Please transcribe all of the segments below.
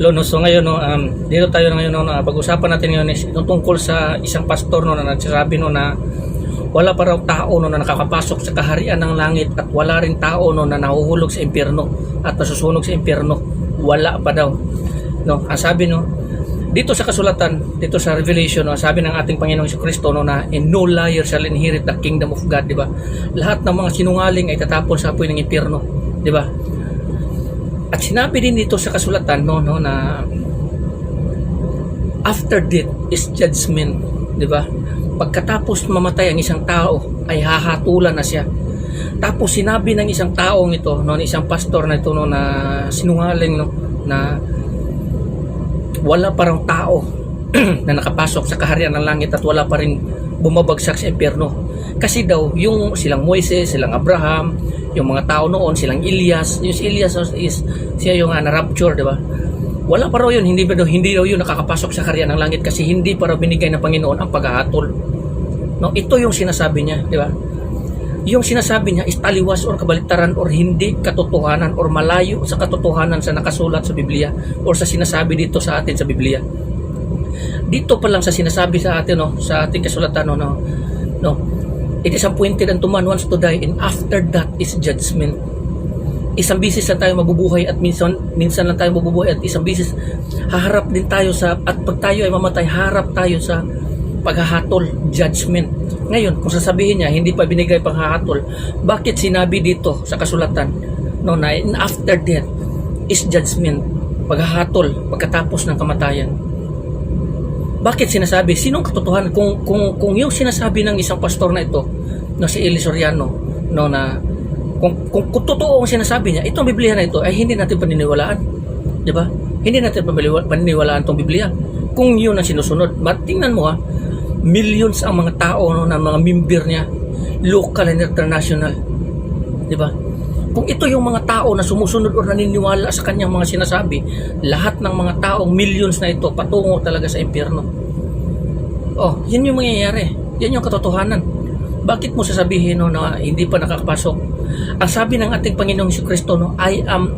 Lono, so ngayon, no, um, dito tayo ngayon, no, na pag-usapan natin ngayon is itong tungkol sa isang pastor no, na nagsasabi no, na wala pa raw tao no, na nakakapasok sa kaharian ng langit at wala rin tao no, na nahuhulog sa impyerno at nasusunog sa impyerno. Wala pa daw. No, ang sabi no, dito sa kasulatan, dito sa Revelation, no, sabi ng ating Panginoong Hesus Kristo no, na and no liar shall inherit the kingdom of God, di ba? Lahat ng mga sinungaling ay tatapon sa apoy ng impyerno, di ba? At sinabi din dito sa kasulatan no, no na after death is judgment, 'di ba? Pagkatapos mamatay ang isang tao ay hahatulan na siya. Tapos sinabi ng isang taong ito, no, ng isang pastor na ito no, na sinungaling no, na wala pa raw tao na nakapasok sa kaharian ng langit at wala pa rin bumabagsak sa impyerno. Kasi daw, yung silang Moises, silang Abraham, yung mga tao noon, silang Elias, yung si Elias is siya yung uh, na-rapture, di ba? Wala pa raw yun, hindi, daw, hindi daw yun nakakapasok sa kaharian ng langit kasi hindi pa raw binigay ng Panginoon ang paghahatol. No, ito yung sinasabi niya, di ba? Yung sinasabi niya is taliwas or kabaliktaran or hindi katotohanan or malayo sa katotohanan sa nakasulat sa Biblia or sa sinasabi dito sa atin sa Biblia dito pa lang sa sinasabi sa atin no sa ating kasulatan no no, no it is appointed unto man once to die and after that is judgment. Isang bisis lang tayo mabubuhay at minsan minsan lang tayo mabubuhay at isang bisis haharap din tayo sa at pag tayo ay mamatay harap tayo sa paghahatol judgment. Ngayon kung sasabihin niya hindi pa binigay panghahatol bakit sinabi dito sa kasulatan? No na after death is judgment paghahatol pagkatapos ng kamatayan bakit sinasabi? Sinong katotohanan? Kung, kung, kung yung sinasabi ng isang pastor na ito, na si Eli Soriano, no, na kung, kung, kung totoo ang sinasabi niya, itong Biblia na ito ay hindi natin paniniwalaan. Di ba? Hindi natin paniniwa- paniniwalaan itong Biblia. Kung yun ang sinusunod. But tingnan mo ha, millions ang mga tao no, na mga member niya, local and international. Di ba? Kung ito yung mga tao na sumusunod o naniniwala sa kanyang mga sinasabi, lahat ng mga taong millions na ito patungo talaga sa impyerno. Oh, yun yung mangyayari. Yan yung katotohanan. Bakit mo sasabihin no, na hindi pa nakakapasok? Ang sabi ng ating Panginoong Hesus Kristo, no, I am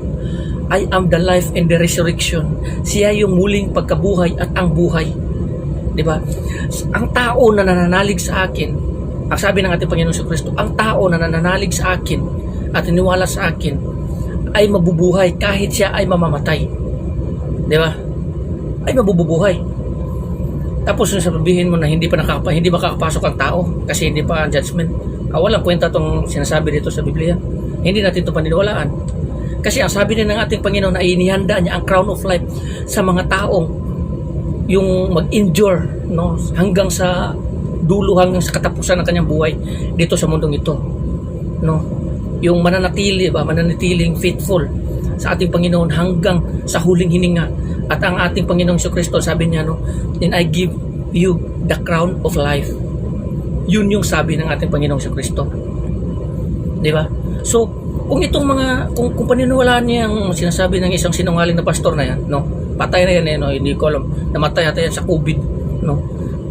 I am the life and the resurrection. Siya yung muling pagkabuhay at ang buhay. 'Di ba? Ang tao na nananalig sa akin, ang sabi ng ating Panginoong Hesus Kristo, ang tao na nananalig sa akin at niniwala sa akin ay mabubuhay kahit siya ay mamamatay. 'Di ba? Ay mabubuhay. Tapos yung sabihin mo na hindi pa nakapa, hindi makakapasok ang tao kasi hindi pa judgment. Ah, walang kwenta tong sinasabi dito sa Biblia. Hindi natin ito paniniwalaan. Kasi ang sabi din ng ating Panginoon na inihanda niya ang crown of life sa mga taong yung mag-endure no hanggang sa dulo hanggang sa katapusan ng kanyang buhay dito sa mundong ito. No? Yung mananatili ba, mananatiling faithful sa ating Panginoon hanggang sa huling hininga. At ang ating Panginoong Kristo, sabi niya, no, then I give you the crown of life. Yun yung sabi ng ating Panginoong Kristo. Di ba? So, kung itong mga, kung, kung paniniwalaan niya ang sinasabi ng isang sinungaling na pastor na yan, no, patay na yan, eh, no, hindi ko alam, namatay ata yan sa COVID, no,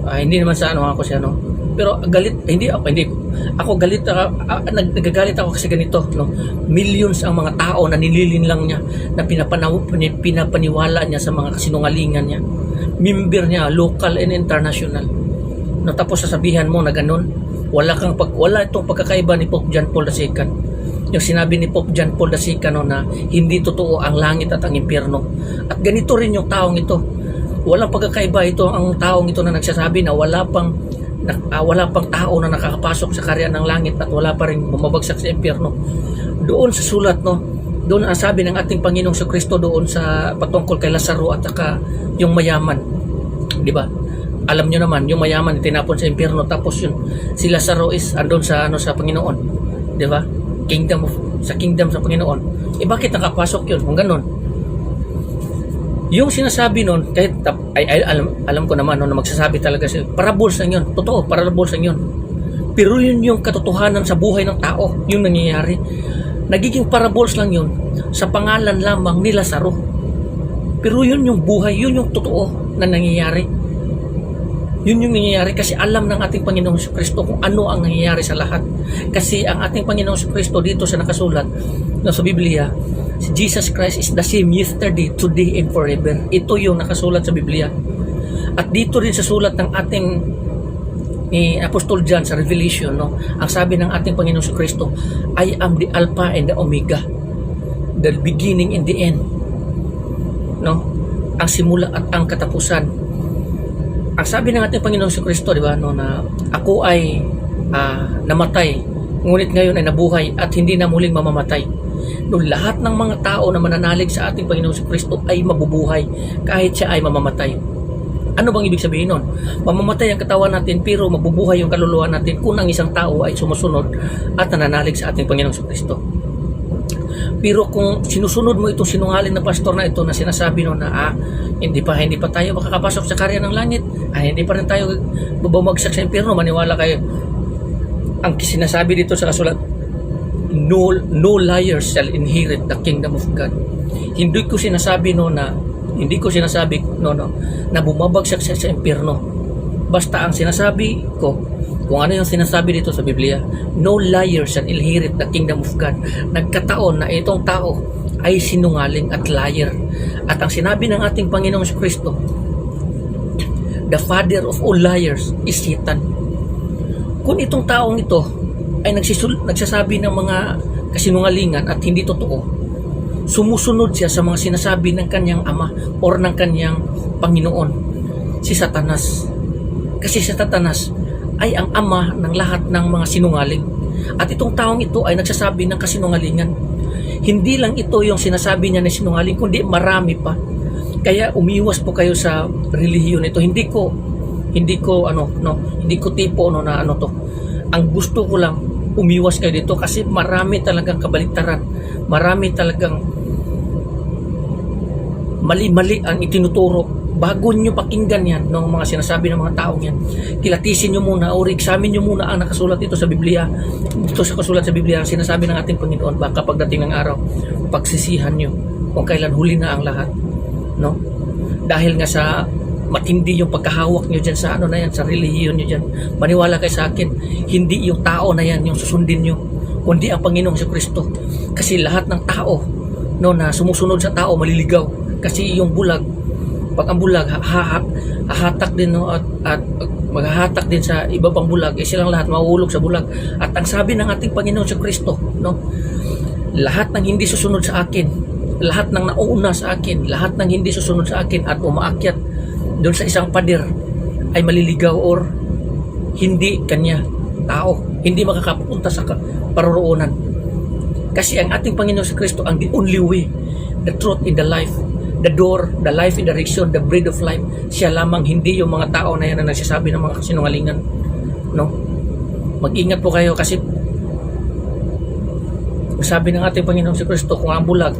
Ah, hindi naman sa ano ako siya, no, pero galit, hindi ako, hindi, ako. Galit, ako, ah, nag- nagagalit ako kasi ganito, no, millions ang mga tao na nililinlang niya, na pinapanaw, pinapaniwala niya sa mga kasinungalingan niya, member niya, local and international, no, tapos sasabihan mo na ganun, wala kang pag, wala itong pagkakaiba ni Pope John Paul II, yung sinabi ni Pope John Paul II no, na hindi totoo ang langit at ang impyerno. At ganito rin yung taong ito. Walang pagkakaiba ito ang taong ito na nagsasabi na wala pang ah, wala pang tao na nakakapasok sa karya ng langit at wala pa rin bumabagsak sa impyerno. Doon sa sulat no, doon ang sabi ng ating Panginoong sa Kristo doon sa patungkol kay Lazaro at saka yung mayaman. 'Di ba? Alam nyo naman, yung mayaman tinapon sa impyerno tapos yun si Lazaro is andon sa ano sa Panginoon. 'Di ba? Kingdom of, sa kingdom sa Panginoon. Eh bakit nakapasok yun kung ganun? Yung sinasabi nun, kahit tap- ay, ay, alam, alam ko naman no, na magsasabi talaga siya, parables lang yun. Totoo, parables lang yun. Pero yun yung katotohanan sa buhay ng tao, yung nangyayari. Nagiging parables lang yun sa pangalan lamang ni Lazaro. Pero yun yung buhay, yun yung totoo na nangyayari. Yun yung nangyayari kasi alam ng ating Panginoong Kristo kung ano ang nangyayari sa lahat. Kasi ang ating Panginoong Kristo dito sa nakasulat, no, sa Biblia, si Jesus Christ is the same yesterday, today, and forever. Ito yung nakasulat sa Biblia. At dito rin sa sulat ng ating ni Apostol John sa Revelation, no, ang sabi ng ating Panginoon sa Kristo, I am the Alpha and the Omega, the beginning and the end. No? Ang simula at ang katapusan. Ang sabi ng ating Panginoon sa Kristo, di ba, no, na ako ay ah, namatay, ngunit ngayon ay nabuhay at hindi na muling mamamatay. No, lahat ng mga tao na mananalig sa ating Panginoon sa Kristo ay mabubuhay kahit siya ay mamamatay. Ano bang ibig sabihin nun? Mamamatay ang katawan natin pero mabubuhay yung kaluluwa natin kung ang isang tao ay sumusunod at nananalig sa ating Panginoong sa Kristo. Pero kung sinusunod mo itong sinungaling na pastor na ito na sinasabi no na ah, hindi pa hindi pa tayo makakapasok sa karya ng langit, ah, hindi pa rin tayo bumagsak sa impyerno, maniwala kayo. Ang sinasabi dito sa kasulat, no, no liar shall inherit the kingdom of God. Hindi ko sinasabi no na hindi ko sinasabi no no na bumabagsak siya sa impyerno. Basta ang sinasabi ko kung ano yung sinasabi dito sa Biblia, no liar shall inherit the kingdom of God. Nagkataon na itong tao ay sinungaling at liar. At ang sinabi ng ating Panginoong Kristo, the father of all liars is Satan. Kung itong taong ito ay nagsisul, nagsasabi ng mga kasinungalingan at hindi totoo, sumusunod siya sa mga sinasabi ng kanyang ama or ng kanyang Panginoon, si Satanas. Kasi si Satanas ay ang ama ng lahat ng mga sinungaling. At itong taong ito ay nagsasabi ng kasinungalingan. Hindi lang ito yung sinasabi niya na sinungaling, kundi marami pa. Kaya umiwas po kayo sa relihiyon ito. Hindi ko hindi ko ano no, hindi ko tipo no na ano to. Ang gusto ko lang umiwas kayo dito kasi marami talagang kabaliktaran. Marami talagang mali-mali ang itinuturo. Bago nyo pakinggan yan ng mga sinasabi ng mga taong yan kilatisin nyo muna o examine nyo muna ang nakasulat ito sa Biblia. Ito sa kasulat sa Biblia ang sinasabi ng ating Panginoon baka pagdating ng araw pagsisihan nyo kung kailan huli na ang lahat no? Dahil nga sa matindi yung pagkahawak nyo dyan sa ano na yan sa relihiyon nyo dyan. Maniwala kayo sa akin hindi yung tao na yan yung susundin nyo kundi ang Panginoong si Kristo kasi lahat ng tao no na sumusunod sa tao maliligaw. Kasi yung bulag pag ang bulag ha- ha- hahatak din no at, at maghahatak din sa iba pang bulag eh silang lahat mahuhulog sa bulag. At ang sabi ng ating Panginoon sa Kristo no lahat ng hindi susunod sa akin lahat ng nauuna sa akin lahat ng hindi susunod sa akin at umaakyat doon sa isang pader ay maliligaw or hindi kanya tao hindi makakapunta sa paroroonan kasi ang ating Panginoon sa Kristo ang the only way the truth in the life the door, the life in direction, the bread of life. Siya lamang, hindi yung mga tao na yan na nagsasabi ng mga kasinungalingan. No? Mag-ingat po kayo kasi sabi ng ating Panginoon si Kristo, kung ang bulag,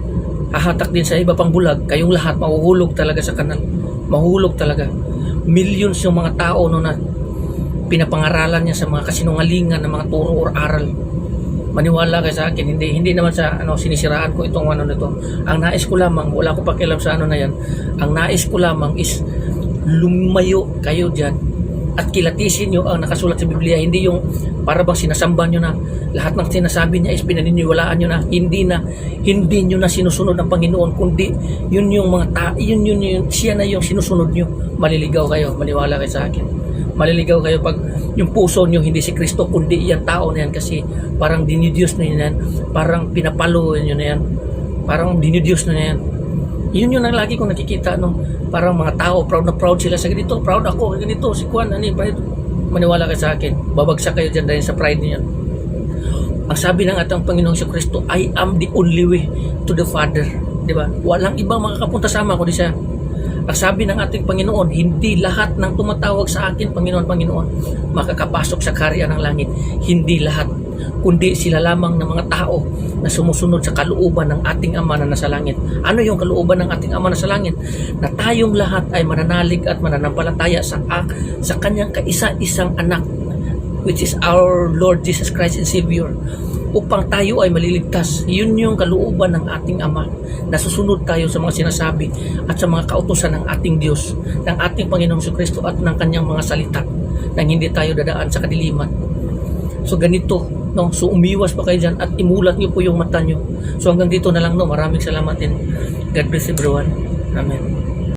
hahatak din sa iba pang bulag, kayong lahat mahuhulog talaga sa kanal. Mahuhulog talaga. Millions yung mga tao no na pinapangaralan niya sa mga kasinungalingan ng mga turo or aral maniwala kayo sa akin hindi hindi naman sa ano sinisiraan ko itong ano nito ang nais ko lamang wala ko pakialam sa ano na yan ang nais ko lamang is lumayo kayo diyan at kilatisin nyo ang nakasulat sa Biblia. Hindi yung para bang sinasamba nyo na lahat ng sinasabi niya is pinaniniwalaan nyo na. Hindi na hindi nyo na sinusunod ng Panginoon kundi yun yung mga ta yun yun yun siya na yung sinusunod nyo. Maliligaw kayo maniwala kayo sa akin. Maliligaw kayo pag yung puso nyo hindi si Kristo kundi yan tao na yan. Kasi parang dinidyos na yan. Parang pinapalo nyo na yan. Parang dinidyos na yan yun yun ang lagi kong nakikita no? Parang mga tao proud na proud sila sa ganito proud ako ganito si Juan ano yun, maniwala kayo sa akin? Babagsak kayo dyan dahil sa pride niyo ang sabi ng atang Panginoong si Kristo I am the only way to the Father. Di ba? Walang ibang makakapunta sama kundi siya. Ang sabi ng ating Panginoon, hindi lahat ng tumatawag sa akin, Panginoon, Panginoon, makakapasok sa karya ng langit. Hindi lahat, kundi sila lamang ng mga tao na sumusunod sa kalooban ng ating Ama na nasa langit. Ano yung kalooban ng ating Ama na sa langit? Na tayong lahat ay mananalig at mananampalataya sa, sa kanyang kaisa-isang anak which is our Lord Jesus Christ and Savior upang tayo ay maliligtas. Yun yung kalooban ng ating Ama. Nasusunod tayo sa mga sinasabi at sa mga kautosan ng ating Diyos, ng ating Panginoong Kristo at ng kanyang mga salita nang hindi tayo dadaan sa kadiliman. So ganito No? So umiwas pa kayo dyan at imulat niyo po yung mata niyo. So hanggang dito na lang no. Maraming salamat din. God bless everyone. Amen.